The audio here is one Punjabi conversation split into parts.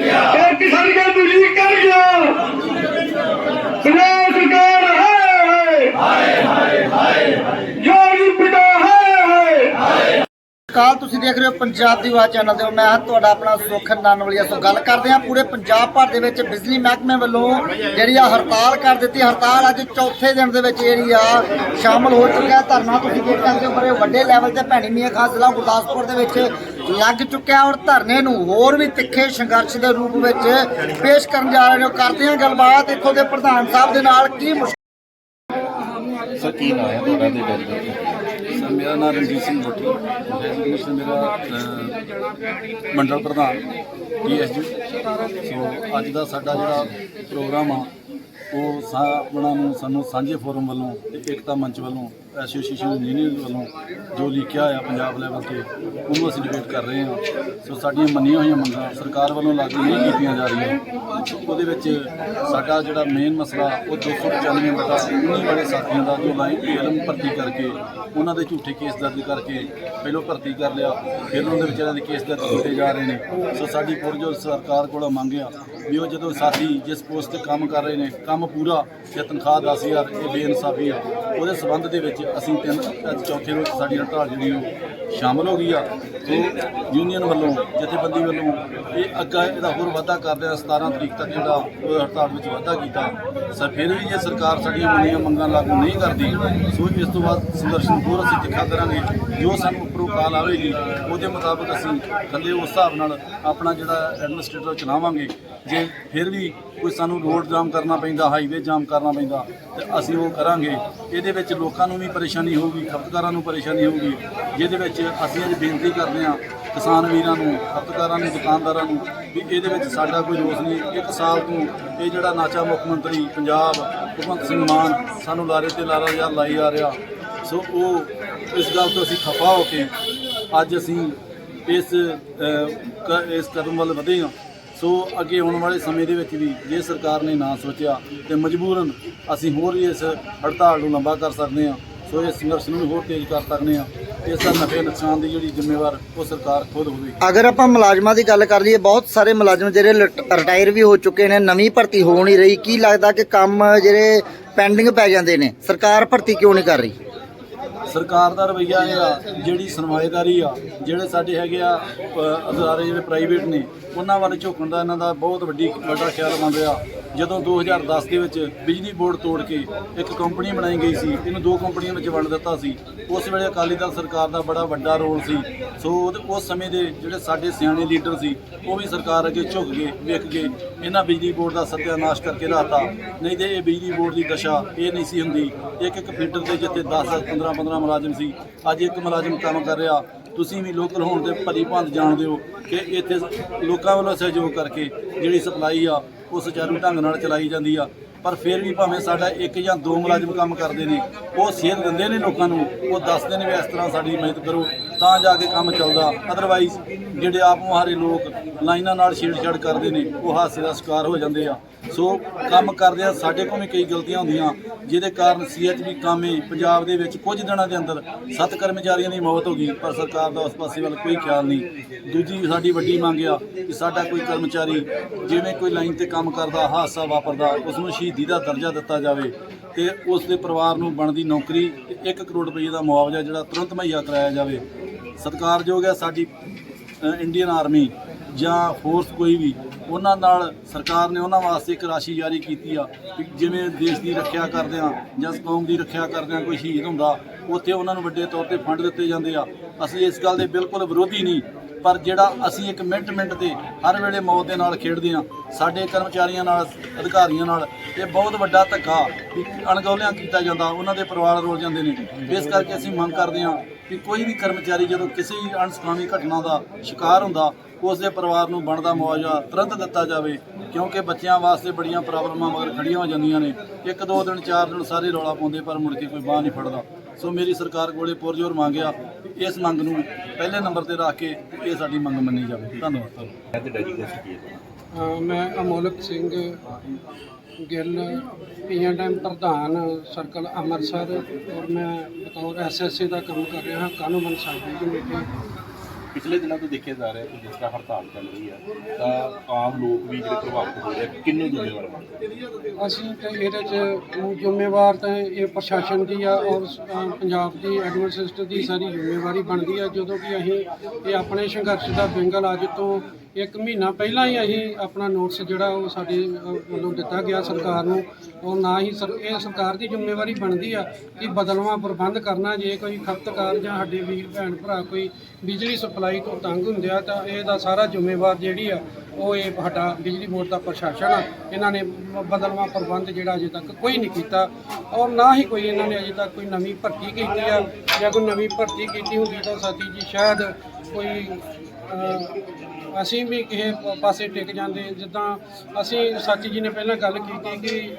ਇਹ ਕਿਸਾਨ ਦਾ ਤੁਸੀਂ ਕਰ ਗਿਆ ਪੰਜਾਬ ਸਰਕਾਰ ਹੈ ਹਾਏ ਹਾਏ ਹਾਏ ਜੋ ਪਿਤਾ ਹੈ ਹਾਏ ਕਾਲ ਤੁਸੀਂ ਦੇਖ ਰਹੇ ਹੋ ਪੰਜਾਬ ਦੀ ਆਵਾਜ਼ ਚੈਨਲ ਤੇ ਮੈਂ ਹਾਂ ਤੁਹਾਡਾ ਆਪਣਾ ਸੁਖ ਨਾਨਵਲੀਆ ਸੋ ਗੱਲ ਕਰਦੇ ਹਾਂ। ਪੂਰੇ ਪੰਜਾਬ ਭਰ ਦੇ ਵਿੱਚ ਬਿਜਲੀ ਮਹਿਕਮੇ ਵੱਲੋਂ ਜਿਹੜੀ ਆ ਹੜਤਾਲ ਕਰ ਦਿੱਤੀ। ਹੜਤਾਲ ਅੱਜ ਚੌਥੇ ਦਿਨ ਦੇ ਵਿੱਚ ਜਿਹੜੀ ਆ ਸ਼ਾਮਲ ਹੋ ਚੁੱਕਿਆ ਧਰਨਾ ਤੁਸੀਂ ਦੇਖ ਸਕਦੇ ਹੋ, ਬੜੇ ਵੱਡੇ ਲੈਵਲ ਤੇ ਭੈਣੀ ਮੀਆਂ ਖਾਸ ਜ਼ਿਲ੍ਹਾ ਗੁਰਦਾਸਪੁਰ ਦੇ ਵਿੱਚ ਲੱਗ ਚੁੱਕਿਆ ਔਰ ਧਰਨੇ ਨੂੰ ਹੋਰ ਵੀ ਤਿੱਖੇ ਸੰਘਰਸ਼ ਦੇ ਰੂਪ ਵਿੱਚ ਪੇਸ਼ ਕਰਨ ਜਾ ਰਹੇ ਨੇ। ਕਰਦੇ ਹਾਂ ਗੱਲਬਾਤ ਇੱਥੋਂ ਦੇ ਪ੍ਰਧਾਨ ਸਾਹਿਬ ਦੇ ਨਾਲ। ਕੀ ਮੁਸ਼ਕਲ ਸਰ, ਕੀ ਨਾਮ ਹੈ ਤੁਹਾਡਾ ਤੇ ਗੱਲ ਸਰ, ਮੇਰਾ ਨਾਮ ਰਣਜੀਤ ਸਿੰਘ ਭੁੱਟੀ ਡੈਜ਼ਿਗਨੇਸ਼ਨ ਮੇਰਾ ਮੰਡਲ ਪ੍ਰਧਾਨ ਪੀਐਸਜੀ ਸੋ, ਅੱਜ ਦਾ ਸਾਡਾ ਜਿਹੜਾ ਪ੍ਰੋਗਰਾਮ ਆ, ਉਹ ਸਾਬਣਾ ਨੂੰ ਸਾਨੂੰ ਸਾਂਝੇ ਫੋਰਮ ਵੱਲੋਂ ਤੇ ਏਕਤਾ ਮੰਚ ਵੱਲੋਂ ਐਸੋਸੀਏਸ਼ਨ ਇੰਜੀਨੀਅਰ ਵੱਲੋਂ ਜੋ ਲਿਖਿਆ ਹੋਇਆ ਪੰਜਾਬ ਲੈਵਲ ਤੇ, ਉਹਨੂੰ ਅਸੀਂ ਡਿਬੇਟ ਕਰ ਰਹੇ ਹਾਂ। ਸੋ ਸਾਡੀਆਂ ਮੰਨੀਆਂ ਹੋਈਆਂ ਮੰਗਾਂ ਸਰਕਾਰ ਵੱਲੋਂ ਲਾਗੂ ਨਹੀਂ ਕੀਤੀਆਂ ਜਾ ਰਹੀਆਂ। ਉਹਦੇ ਵਿੱਚ ਸਾਡਾ ਜਿਹੜਾ ਮੇਨ ਮਸਲਾ, ਉਹ 295 ਬਟਾ 19 ਵਾਲੇ ਸਾਥੀਆਂ ਦਾ, ਜੋ ਲਾਈਨ ਏਲਮ ਭਰਤੀ ਕਰਕੇ, ਉਹਨਾਂ ਦੇ ਝੂਠੇ ਕੇਸ ਦਰਜ ਕਰਕੇ ਪਹਿਲੋਂ ਭਰਤੀ ਕਰ ਲਿਆ, ਫਿਰ ਉਹਨਾਂ ਦੇ ਵਿਚਾਰਿਆਂ ਦੇ ਕੇਸ ਦਰਜ ਕੀਤੇ ਜਾ ਰਹੇ ਨੇ। ਸੋ ਸਾਡੀ ਪੁਰਜੋ ਸਰਕਾਰ ਕੋਲੋਂ ਮੰਗਿਆ ਵੀ ਉਹ ਜਦੋਂ ਸਾਥੀ ਜਿਸ ਪੋਸਟ ਤੇ ਕੰਮ ਕਰ ਰਹੇ ਨੇ, ਕੰਮ ਪੂਰਾ, ਤੇ ਤਨਖਾਹ 10000 ਇਹ ਬੇਇਨਸਾਫੀ ਆ। ਉਹਦੇ ਸਬੰਧ ਦੇ ਵਿੱਚ ਅਸੀਂ ਤਿੰਨ, ਅੱਜ ਚੌਥੇ ਰੋਜ਼ ਸਾਡੀ ਹੜਤਾਲ ਜਿਹੜੀ ਉਹ ਸ਼ਾਮਲ ਹੋ ਗਈ ਆ। ਸੋ ਯੂਨੀਅਨ ਵੱਲੋਂ, ਜਥੇਬੰਦੀ ਵੱਲੋਂ ਇਹ ਅੱਗਾ ਇਹਦਾ ਹੋਰ ਵਾਧਾ ਕਰਦੇ ਆ 17 ਤਰੀਕ ਤੱਕ ਜਿਹੜਾ ਉਹ ਹੜਤਾਲ ਵਿੱਚ ਵਾਧਾ ਕੀਤਾ। ਸਰ ਫਿਰ ਵੀ ਜੇ ਸਰਕਾਰ ਸਾਡੀਆਂ ਮੰਨੀਆਂ ਮੰਗਾਂ ਲਾਗੂ ਨਹੀਂ ਕਰਦੀ, ਸੋ ਇਸ ਤੋਂ ਬਾਅਦ ਸੰਦਰਸ਼ਨ ਹੋਰ ਅਸੀਂ ਤਿੱਖਾ ਕਰਾਂਗੇ। ਜੋ ਸਾਨੂੰ ਉੱਪਰੋਂ ਕਾਲ ਆਵੇਗੀ, ਉਹਦੇ ਮੁਤਾਬਕ ਅਸੀਂ ਥੱਲੇ ਉਸ ਹਿਸਾਬ ਨਾਲ ਆਪਣਾ ਜਿਹੜਾ ਐਡਮਿਨਿਸਟ੍ਰੇਟਰ ਚਲਾਵਾਂਗੇ। ਜੇ ਫਿਰ ਵੀ ਕੋਈ ਸਾਨੂੰ ਰੋਡ ਜਾਮ ਕਰਨਾ ਪੈਂਦਾ, ਹਾਈਵੇ ਜਾਮ ਕਰਨਾ ਪੈਂਦਾ, ਤੇ ਅਸੀਂ ਉਹ ਕਰਾਂਗੇ। ਇਹਦੇ ਵਿੱਚ ਲੋਕਾਂ ਨੂੰ ਵੀ ਪਰੇਸ਼ਾਨੀ ਹੋਊਗੀ, ਖਪਤਕਾਰਾਂ ਨੂੰ ਪਰੇਸ਼ਾਨੀ ਹੋਊਗੀ। ਜਿਹਦੇ ਵਿੱਚ ਅਸੀਂ ਅੱਜ ਬੇਨਤੀ ਕਰਦੇ ਹਾਂ ਕਿਸਾਨ ਵੀਰਾਂ ਨੂੰ, ਖਪਤਕਾਰਾਂ ਨੂੰ, ਦੁਕਾਨਦਾਰਾਂ ਨੂੰ ਵੀ ਇਹਦੇ ਵਿੱਚ ਸਾਡਾ ਕੋਈ ਰੋਸ ਨਹੀਂ। ਇੱਕ ਸਾਲ ਤੋਂ ਇਹ ਜਿਹੜਾ ਨਾਚਾ ਮੁੱਖ ਮੰਤਰੀ ਪੰਜਾਬ ਭਗਵੰਤ ਸਿੰਘ ਮਾਨ ਸਾਨੂੰ ਲਾਰੇ ਤੇ ਲਾਰਾ ਯਾਰ ਲਾਈ ਆ ਰਿਹਾ। ਸੋ ਉਹ ਇਸ ਗੱਲ ਤੋਂ ਅਸੀਂ ਖਫਾ ਹੋ ਕੇ ਅੱਜ ਅਸੀਂ ਇਸ ਕ- ਇਸ ਕਦਮ ਵੱਲ ਵਧੇ ਹਾਂ। ਸੋ ਅੱਗੇ ਆਉਣ ਵਾਲੇ ਸਮੇਂ ਦੇ ਵਿੱਚ ਵੀ ਜੇ ਸਰਕਾਰ ਨੇ ਨਾ ਸੋਚਿਆ ਤੇ ਮਜਬੂਰਨ ਅਸੀਂ ਹੋਰ ਇਸ ਹੜਤਾਲ ਨੂੰ ਲੰਬਾ ਕਰ ਸਕਦੇ ਹਾਂ, ਸੋ ਇਹ ਸੰਘਰਸ਼ ਨੂੰ ਵੀ ਹੋਰ ਤੇਜ਼ ਕਰ ਸਕਦੇ ਹਾਂ, ਇਸ ਦਾ ਨਫੇ ਨੁਕਸਾਨ ਦੀ ਜਿਹੜੀ ਜ਼ਿੰਮੇਵਾਰ ਉਹ ਸਰਕਾਰ ਖੁਦ ਹੋਵੇ ਅਗਰ ਆਪਾਂ ਮੁਲਾਜ਼ਮਾਂ ਦੀ ਗੱਲ ਕਰ ਲਈਏ, ਬਹੁਤ ਸਾਰੇ ਮੁਲਾਜ਼ਮ ਜਿਹੜੇ ਰਿਟਾਇਰ ਵੀ ਹੋ ਚੁੱਕੇ ਨੇ, ਨਵੀਂ ਭਰਤੀ ਹੋ ਨਹੀਂ ਰਹੀ। ਕੀ ਲੱਗਦਾ ਕਿ ਕੰਮ ਜਿਹੜੇ ਪੈਂਡਿੰਗ ਪੈ ਜਾਂਦੇ ਨੇ, ਸਰਕਾਰ ਭਰਤੀ ਕਿਉਂ ਨਹੀਂ ਕਰ ਰਹੀ? ਸਰਕਾਰ ਦਾ ਰਵਈਆ ਇਹ ਆ ਜਿਹੜੀ ਸੁਣਵਾਈਦਾਰੀ ਆ, ਜਿਹੜੇ ਸਾਡੇ ਹੈਗੇ ਆ ਅਦਾਰੇ ਜਿਹੜੇ ਪ੍ਰਾਈਵੇਟ ਨੇ, ਉਹਨਾਂ ਵੱਲ ਝੁਕਣ ਦਾ ਇਹਨਾਂ ਦਾ ਬਹੁਤ ਵੱਡੀ ਵੱਡਾ ਖਿਆਲ ਬਣ ਰਿਹਾ ਜਦੋਂ 2010 ਦੇ ਵਿੱਚ ਬਿਜਲੀ ਬੋਰਡ ਤੋੜ ਕੇ ਇੱਕ ਕੰਪਨੀ ਬਣਾਈ ਗਈ ਸੀ, ਇਹਨੂੰ ਦੋ ਕੰਪਨੀਆਂ ਵਿੱਚ ਵੰਡ ਦਿੱਤਾ ਸੀ, ਉਸ ਵੇਲੇ ਅਕਾਲੀ ਦਲ ਸਰਕਾਰ ਦਾ ਬੜਾ ਵੱਡਾ ਰੋਲ ਸੀ। ਸੋ ਉਹਦੇ- ਉਸ ਸਮੇਂ ਦੇ ਜਿਹੜੇ ਸਾਡੇ ਸਿਆਣੇ ਲੀਡਰ ਸੀ, ਉਹ ਵੀ ਸਰਕਾਰ ਅੱਗੇ ਝੁਕ ਗਏ ਵਿਕ ਗਏ ਇਹਨਾਂ ਬਿਜਲੀ ਬੋਰਡ ਦਾ ਸਤਿਆਨਾਸ਼ ਕਰਕੇ ਰਾਤਾ, ਨਹੀਂ ਤੇ ਇਹ ਬਿਜਲੀ ਬੋਰਡ ਦੀ ਦਸ਼ਾ ਇਹ ਨਹੀਂ ਸੀ ਹੁੰਦੀ। ਇੱਕ ਇੱਕ ਫੀਡਰ ਤੇ ਜਿੱਥੇ 10 15 15 ਮੁਲਾਜ਼ਮ ਸੀ? ਅੱਜ ਇੱਕ ਮੁਲਾਜ਼ਮ ਕੰਮ ਕਰ ਰਿਹਾ। ਤੁਸੀਂ ਵੀ ਲੋਕਲ ਹੋਣ ਤੇ ਭਲੀ ਭੰਦ ਜਾਣਦੇ ਹੋ ਕਿ ਇੱਥੇ ਲੋਕਾਂ ਵੱਲੋਂ ਸਹਿਯੋਗ ਕਰਕੇ ਜਿਹੜੀ ਸਪਲਾਈ ਆ, ਉਹ ਸੁਚਾਰੂ ਢੰਗ ਨਾਲ ਚਲਾਈ ਜਾਂਦੀ ਆ। ਪਰ ਫਿਰ ਵੀ ਭਾਵੇਂ ਸਾਡਾ ਇੱਕ ਜਾਂ ਦੋ ਮੁਲਾਜ਼ਮ ਕੰਮ ਕਰਦੇ ਨੇ, ਉਹ ਸੇਧ ਦਿੰਦੇ ਨੇ ਲੋਕਾਂ ਨੂੰ, ਉਹ ਦੱਸਦੇ ਨੇ ਵੀ ਇਸ ਤਰ੍ਹਾਂ ਸਾਡੀ ਮਦਦ ਕਰੋ। ਤਾਂ ਜਾ ਕੇ ਕੰਮ ਚੱਲਦਾ। ਅਦਰਵਾਈਜ਼ ਜਿਹੜੇ ਆਪ ਮੁਹਾਰੇ ਲੋਕ ਲਾਈਨਾਂ ਨਾਲ ਛੇੜਛਾੜ ਕਰਦੇ ਨੇ, ਉਹ ਹਾਸੇ ਦਾ ਸ਼ਿਕਾਰ ਹੋ ਜਾਂਦੇ ਆ। ਸੋ ਕੰਮ ਕਰਦੇ ਆ, ਸਾਡੇ ਕੋਲ ਵੀ ਕਈ ਗਲਤੀਆਂ ਹੁੰਦੀਆਂ। ਜਿਹਦੇ ਕਾਰਨ ਸੀਐਚਬੀ ਕਾਮੇ ਪੰਜਾਬ ਦੇ ਵਿੱਚ ਕੁਝ ਦਿਨਾਂ ਦੇ ਅੰਦਰ ਸੱਤ ਕਰਮਚਾਰੀਆਂ ਦੀ ਮੌਤ ਹੋ ਗਈ, ਪਰ ਸਰਕਾਰ ਦਾ ਉਸ ਪਾਸੇ ਵੱਲ ਕੋਈ ਖਿਆਲ ਨਹੀਂ। ਦੂਜੀ ਸਾਡੀ ਵੱਡੀ ਮੰਗ ਆ ਕਿ ਸਾਡਾ ਕੋਈ ਕਰਮਚਾਰੀ ਜਿਵੇਂ ਕੋਈ ਲਾਈਨ ਤੇ ਕੰਮ ਕਰਦਾ, ਹਾਦਸਾ ਵਾਪਰਦਾ ਉਸ ਨੂੰ ਸ਼ਹੀਦੀ ਦਾ ਦਰਜਾ ਦਿੱਤਾ ਜਾਵੇ ਤੇ ਉਸ ਦੇ ਪਰਿਵਾਰ ਨੂੰ ਬਣਦੀ ਨੌਕਰੀ ਤੇ 1 ਕਰੋੜ ਰੁਪਏ ਦਾ ਮੁਆਵਜ਼ਾ ਜਿਹੜਾ ਤੁਰੰਤ ਮੁਹੱਈਆ ਕਰਾਇਆ ਜਾਵੇ। ਸਤਿਕਾਰਯੋਗ ਹੈ ਸਾਡੀ ਇੰਡੀਅਨ ਆਰਮੀ ਜਾਂ ਫੋਰਸ ਕੋਈ ਵੀ, ਉਹਨਾਂ ਨਾਲ ਸਰਕਾਰ ਨੇ ਉਹਨਾਂ ਵਾਸਤੇ ਇੱਕ ਰਾਸ਼ੀ ਜਾਰੀ ਕੀਤੀ ਆ ਜਿਵੇਂ ਦੇਸ਼ ਦੀ ਰੱਖਿਆ ਕਰਦੇ ਆ ਜਾਂ ਕੌਮ ਦੀ ਰੱਖਿਆ ਕਰਦੇ ਆ ਕੋਈ ਸ਼ਹੀਦ ਹੁੰਦਾ, ਉੱਥੇ ਉਹਨਾਂ ਨੂੰ ਵੱਡੇ ਤੌਰ ਤੇ ਫੰਡ ਦਿੱਤੇ ਜਾਂਦੇ ਆ। ਅਸੀਂ ਇਸ ਗੱਲ ਦੇ ਬਿਲਕੁਲ ਵਿਰੋਧੀ ਨਹੀਂ, ਪਰ ਜਿਹੜਾ ਅਸੀਂ ਇੱਕ ਮਿੰਟ ਮਿੰਟ ਤੇ ਹਰ ਵੇਲੇ ਮੌਤ ਦੇ ਨਾਲ ਖੇਡਦੇ ਆ ਸਾਡੇ ਕਰਮਚਾਰੀਆਂ ਨਾਲ, ਅਧਿਕਾਰੀਆਂ ਨਾਲ, ਇਹ ਬਹੁਤ ਵੱਡਾ ਧੱਕਾ ਵੀ ਅਣਗੌਲਿਆਂ ਕੀਤਾ ਜਾਂਦਾ, ਉਹਨਾਂ ਦੇ ਪਰਿਵਾਰ ਰੋਲ ਜਾਂਦੇ ਨੇ। ਇਸ ਕਰਕੇ ਅਸੀਂ ਮੰਗ ਕਰਦੇ ਆ ਕਿ ਕੋਈ ਵੀ ਕਰਮਚਾਰੀ ਜਦੋਂ ਕਿਸੇ ਵੀ ਅਣਸੁਖਾਵੀ ਘਟਨਾ ਦਾ ਸ਼ਿਕਾਰ ਹੁੰਦਾ ਉਸ ਦੇ ਪਰਿਵਾਰ ਨੂੰ ਬਣਦਾ ਮੁਆਵਜ਼ਾ ਤੁਰੰਤ ਦਿੱਤਾ ਜਾਵੇ ਕਿਉਂਕਿ ਬੱਚਿਆਂ ਵਾਸਤੇ ਬੜੀਆਂ ਪ੍ਰੋਬਲਮਾਂ ਮਗਰ ਖੜੀਆਂ ਹੋ ਜਾਂਦੀਆਂ ਨੇ। ਇੱਕ ਦੋ ਦਿਨ ਚਾਰ ਦਿਨ ਸਾਰੇ ਰੌਲਾ ਪਾਉਂਦੇ ਪਰ ਮੁੜ ਕੇ ਕੋਈ ਬਾਹ ਨਹੀਂ ਫੜਦਾ। ਸੋ ਮੇਰੀ ਸਰਕਾਰ ਕੋਲੇ ਪੁਰਜੋਰ ਮੰਗਿਆ ਇਸ ਮੰਗ ਨੂੰ ਪਹਿਲੇ ਨੰਬਰ ਤੇ ਰੱਖ ਕੇ ਇਹ ਸਾਡੀ ਮੰਗ ਮੰਨੀ ਜਾਵੇ। ਧੰਨਵਾਦ। ਮੈਂ ਅਮੋਲਕ ਸਿੰਘ ਗਿੱਲ ਪੀਐਨਐਮ ਪ੍ਰਧਾਨ ਸਰਕਲ ਅੰਮ੍ਰਿਤਸਰ ਔਰ ਮੈਂ ਬਤੌਰ ਐਸਐਸਸੀ ਦਾ ਕੰਮ ਕਰ ਰਿਹਾ ਹਾਂ, ਕਾਨੂੰਨ ਸਾਡੀ ਕਮੇਟੀ ਪਿਛਲੇ ਦਿਨਾਂ ਤੋਂ ਦੇਖਿਆ ਜਾ ਰਿਹਾ ਕਿ ਜਿਸ ਤਰ੍ਹਾਂ ਹੜਤਾਲ ਚੱਲ ਰਹੀ ਹੈ ਤਾਂ ਆਮ ਲੋਕ ਵੀ ਜਿਹੜੇ ਪ੍ਰਭਾਵਿਤ ਹੋ ਰਹੇ ਆ, ਕਿੰਨੂੰ ਜ਼ਿੰਮੇਵਾਰ ਮੰਨਦੇ ਅਸੀਂ ਤੇ ਇਹਦੇ 'ਚ ਜ਼ਿੰਮੇਵਾਰ ਤਾਂ ਇਹ ਪ੍ਰਸ਼ਾਸਨ ਦੀ ਆ ਔਰ ਪੰਜਾਬ ਦੀ ਐਡਮਿਨਿਸਟ੍ਰੇਟਰ ਦੀ ਸਾਰੀ ਜ਼ਿੰਮੇਵਾਰੀ ਬਣਦੀ ਆ, ਜਦੋਂ ਕਿ ਅਸੀਂ ਇਹ ਆਪਣੇ ਸੰਘਰਸ਼ ਦਾ ਬੈਂਗਲ ਅੱਜ ਤੋਂ ਇੱਕ ਮਹੀਨਾ ਪਹਿਲਾਂ ਹੀ ਅਸੀਂ ਆਪਣਾ ਨੋਟਿਸ ਜਿਹੜਾ ਉਹ ਸਾਡੇ ਵੱਲੋਂ ਦਿੱਤਾ ਗਿਆ ਸਰਕਾਰ ਨੂੰ, ਉਹ ਨਾ ਹੀ ਸਰ ਇਹ ਸਰਕਾਰ ਦੀ ਜ਼ਿੰਮੇਵਾਰੀ ਬਣਦੀ ਆ ਕਿ ਬਦਲਵਾਂ ਪ੍ਰਬੰਧ ਕਰਨਾ, ਜੇ ਕੋਈ ਖਪਤਕਾਰ ਜਾਂ ਸਾਡੇ ਵੀਰ ਭੈਣ ਭਰਾ ਕੋਈ ਬਿਜਲੀ ਸਪਲਾਈ ਤੋਂ ਤੰਗ ਹੁੰਦੇ ਆ ਤਾਂ ਇਹਦਾ ਸਾਰਾ ਜ਼ਿੰਮੇਵਾਰ ਜਿਹੜੀ ਆ, ਉਹ ਇਹ ਹਟਾ ਬਿਜਲੀ ਬੋਰਡ ਦਾ ਪ੍ਰਸ਼ਾਸਨ ਆ। ਇਹਨਾਂ ਨੇ ਬ- ਬਦਲਵਾਂ ਪ੍ਰਬੰਧ ਜਿਹੜਾ ਅਜੇ ਤੱਕ ਕੋਈ ਨਹੀਂ ਕੀਤਾ ਔਰ ਨਾ ਹੀ ਕੋਈ ਇਹਨਾਂ ਨੇ ਅਜੇ ਤੱਕ ਕੋਈ ਨਵੀਂ ਭਰਤੀ ਕੀਤੀ ਆ। ਜਾਂ ਕੋਈ ਨਵੀਂ ਭਰਤੀ ਕੀਤੀ ਹੁੰਦੀ ਤਾਂ ਸਾਥੀ ਜੀ ਸ਼ਾਇਦ ਕੋਈ ਅਸੀਂ ਵੀ ਕਿਸੇ ਪਾਸੇ ਟਿਕ ਜਾਂਦੇ, ਜਿੱਦਾਂ ਅਸੀਂ ਸਾਥੀ ਜੀ ਨੇ ਪਹਿਲਾਂ ਗੱਲ ਕੀਤੀ ਕਿ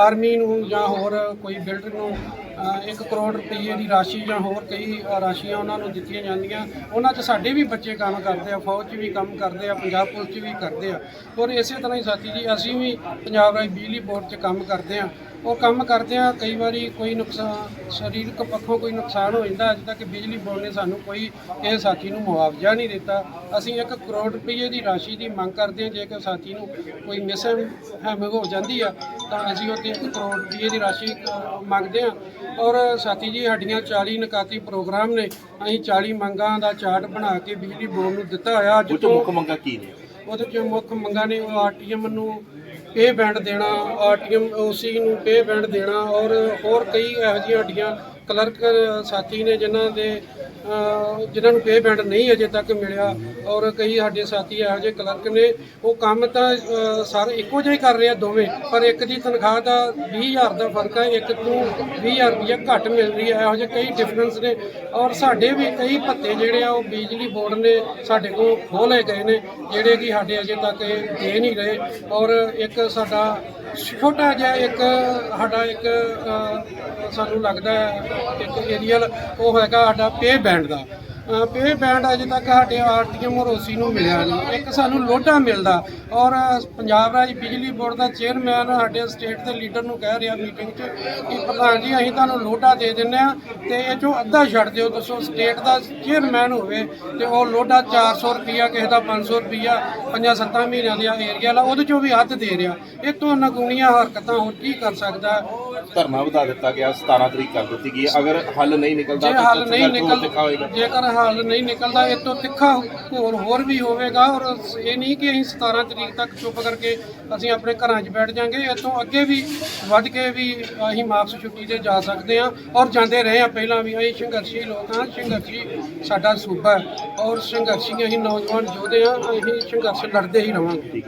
ਆਰਮੀ ਨੂੰ ਜਾਂ ਹੋਰ ਕੋਈ ਬਿਲਡਰ ਨੂੰ 1 ਕਰੋੜ ਰੁਪਏ ਦੀ ਰਾਸ਼ੀ ਜਾਂ ਹੋਰ ਕਈ ਰਾਸ਼ੀਆਂ ਉਹਨਾਂ ਨੂੰ ਦਿੱਤੀਆਂ ਜਾਂਦੀਆਂ। ਉਹਨਾਂ 'ਚ ਸਾਡੇ ਵੀ ਬੱਚੇ ਕੰਮ ਕਰਦੇ ਆ, ਫੌਜ 'ਚ ਵੀ ਕੰਮ ਕਰਦੇ ਆ, ਪੰਜਾਬ ਪੁਲਿਸ 'ਚ ਵੀ ਕਰਦੇ ਆ। ਔਰ ਇਸੇ ਤਰ੍ਹਾਂ ਹੀ ਸਾਥੀ ਜੀ, ਅਸੀਂ ਵੀ ਪੰਜਾਬ ਰਾਜ ਬਿਜਲੀ ਬੋਰਡ 'ਚ ਕੰਮ ਕਰਦੇ ਆ। ਉਹ ਕੰਮ ਕਰਦੇ ਆ, ਕਈ ਵਾਰੀ ਕੋਈ ਨੁਕਸਾਨ ਸਰੀਰਕ ਪੱਖੋਂ ਕੋਈ ਨੁਕਸਾਨ ਹੋ ਜਾਂਦਾ, ਅੱਜ ਤੱਕ ਬਿਜਲੀ ਬੋਰਡ ਨੇ ਸਾਨੂੰ ਕੋਈ ਇਹ ਸਾਥੀ ਨੂੰ ਮੁਆਵਜ਼ਾ ਨਹੀਂ ਦਿੱਤਾ। ਅਸੀਂ 1 ਕਰੋੜ ਰੁਪਏ ਦੀ ਰਾਸ਼ੀ ਦੀ ਮੰਗ ਕਰਦੇ ਹਾਂ ਜੇਕਰ ਸਾਥੀ ਨੂੰ ਕੋਈ ਮਿਸਮ ਹੋ ਜਾਂਦੀ ਆ ਤਾਂ ਅਸੀਂ ਉਹ 1 ਕਰੋੜ ਰੁਪਏ ਦੀ ਰਾਸ਼ੀ ਮੰਗਦੇ ਆ ਔਰ ਸਾਥੀ ਜੀ ਸਾਡੀਆਂ 40 ਨਿਕਾਤੀ ਪ੍ਰੋਗਰਾਮ ਨੇ। ਅਸੀਂ 40 ਮੰਗਾਂ ਦਾ ਚਾਰਟ ਬਣਾ ਕੇ ਬਿਜਲੀ ਬੋਰਡ ਨੂੰ ਦਿੱਤਾ ਹੋਇਆ। ਅੱਜ ਤੋਂ ਮੁੱਖ ਮੰਗਾਂ ਕੀ ਨੇ? ਉਹਦੇ ਚ ਮੁੱਖ ਮੰਗਾਂ ਨੇ ਉਹ ਆਰਟੀਐਮ ਨੂੰ ਪੇ ਬੈਂਡ ਦੇਣਾ ਆਰਟੀਐਮ ਓਸੀ ਨੂੰ ਪੇ ਬੈਂਡ ਦੇਣਾ ਔਰ ਹੋਰ ਕਈ ਇਹੋ ਜਿਹੀਆਂ ਸਾਡੀਆਂ ਕਲਰਕ ਸਾਥੀ ਨੇ ਜਿਨ੍ਹਾਂ ਦੇ ਜਿਨ੍ਹਾਂ ਨੂੰ ਪੇ ਨਹੀਂ ਅਜੇ ਤੱਕ ਮਿਲਿਆ ਔਰ ਕਈ ਸਾਡੇ ਸਾਥੀ ਇਹੋ ਜਿਹੇ ਕਲਰਕ ਨੇ ਉਹ ਕੰਮ ਤਾਂ ਅਹ, ਸਾਰੇ ਇੱਕੋ ਜਿਹਾ ਹੀ ਕਰ ਰਹੇ ਆ ਦੋਵੇਂ ਪਰ ਇੱਕ ਦੀ ਤਨਖਾਹ ਦਾ 20000 ਦਾ ਫ਼ਰਕ ਹੈ ਇੱਕ ਨੂੰ 20000 ਰੁਪਏ ਘੱਟ ਮਿਲ ਰਹੀ ਹੈ ਇਹੋ ਜਿਹੇ ਕਈ ਡਿਫਰੈਂਸ ਨੇ ਔਰ ਸਾਡੇ ਵੀ ਕਈ ਭੱਤੇ ਜਿਹੜੇ ਆ ਉਹ ਬਿਜਲੀ ਬੋਰਡ ਨੇ ਸਾਡੇ ਕੋਲ ਖੋਹ ਗਏ ਨੇ ਜਿਹੜੇ ਕਿ ਸਾਡੇ ਅਜੇ ਤੱਕ ਇਹ ਦੇ ਨਹੀਂ ਰਹੇ ਔਰ ਇੱਕ ਸਾਡਾ ਛੋਟਾ ਜਿਹਾ ਇੱਕ ਸਾਡਾ ਇੱਕ ਸਾਨੂੰ ਲੱਗਦਾ ਇੱਕ ਏਰੀਅਲ ਉਹ ਹੈਗਾ ਸਾਡਾ ਪੇ ਬੈਂਡ ਦਾ। ਪੇ ਬੈਂਡ ਅਜੇ ਤੱਕ ਸਾਡੇ ਆਰਟੀਐਮ ਔਰ ਨੂੰ ਮਿਲਿਆ ਨਹੀਂ। ਇੱਕ ਸਾਨੂੰ ਲੋਟਾ ਮਿਲਦਾ। ਔਰ ਪੰਜਾਬ ਰਾਜ ਬਿਜਲੀ ਬੋਰਡ ਦਾ ਚੇਅਰਮੈਨ ਸਾਡੇ ਸਟੇਟ ਦੇ ਲੀਡਰ ਨੂੰ ਕਹਿ ਰਿਹਾ ਮੀਟਿੰਗ 'ਚ ਕਿ ਪ੍ਰਧਾਨ ਜੀ, ਅਸੀਂ ਤੁਹਾਨੂੰ ਲੋਟਾ ਦੇ ਦਿੰਨੇ ਆ ਤੇ ਇਹ ਚੋਂ ਅੱਧਾ ਛੱਡ ਦਿਓ। ਦੱਸੋ ਸਟੇਟ ਦਾ ਚੇਅਰਮੈਨ ਹੋਵੇ ਤੇ ਉਹ ਲੋਟਾ 400 ਰੁਪਿਆ ਕਿਸੇ ਦਾ 500 ਰੁਪਿਆ ਪੰਜਾਂ ਸੱਤਾਂ ਮਹੀਨਿਆਂ ਦਾ ਏਰੀਆ ਲਾ, ਉਹਦੇ ਚੋਂ ਵੀ ਅੱਧ ਦੇ ਰਿਹਾ। ਇਹ ਤੋਂ ਨਗੂਣੀਆਂ ਹਰਕਤਾਂ ਹੋਰ ਕੀ ਕਰ ਸਕਦਾ? ਧਰਨਾ ਵਧਾ ਦਿੱਤਾ ਗਿਆ 17 ਤਰੀਕ ਕਰ ਦਿੱਤੀ ਗਈ ਹੈ। ਅਗਰ ਹੱਲ ਨਹੀਂ ਨਿਕਲਦਾ ਜੇ ਤਾਂ ਹੱਲ ਨਹੀਂ ਸੰਘਰਸ਼ ਹੋਰ ਤਿੱਖਾ ਨਿਕਲ ਹੋਏਗਾ। ਜੇਕਰ ਹੱਲ ਨਹੀਂ ਨਿਕਲਦਾ ਇਹ ਤੋਂ ਤਿੱਖਾ ਹੋਰ ਹੋਰ ਵੀ ਹੋਵੇਗਾ ਔਰ ਇਹ ਨਹੀਂ ਕਿ ਅਸੀਂ 17 ਤਰੀਕ ਤੱਕ ਚੁੱਪ ਕਰਕੇ ਅਸੀਂ ਆਪਣੇ ਘਰਾਂ 'ਚ ਬੈਠ ਜਾਾਂਗੇ ਇਹ ਤੋਂ ਅੱਗੇ ਵੀ ਵੱਧ ਕੇ ਵੀ ਅਸੀਂ ਮਾਰਕਸ ਛੁੱਟੀ ਤੇ ਜਾ ਸਕਦੇ ਹਾਂ ਔਰ ਜਾਂਦੇ ਰਹੇ ਹਾਂ। ਪਹਿਲਾਂ ਵੀ ਅਸੀਂ ਸੰਘਰਸ਼ੀ ਲੋਕ ਹਾਂ ਸੰਘਰਸ਼ੀ ਸਾਡਾ ਸੂਬਾ ਹੈ ਔਰ ਸੰਘਰਸ਼ੀ ਅਸੀਂ ਨੌਜਵਾਨ ਯੋਧੇ ਹਾਂ ਅਸੀਂ ਸੰਘਰਸ਼ ਲੜਦੇ ਹੀ ਰਵਾਂਗੇ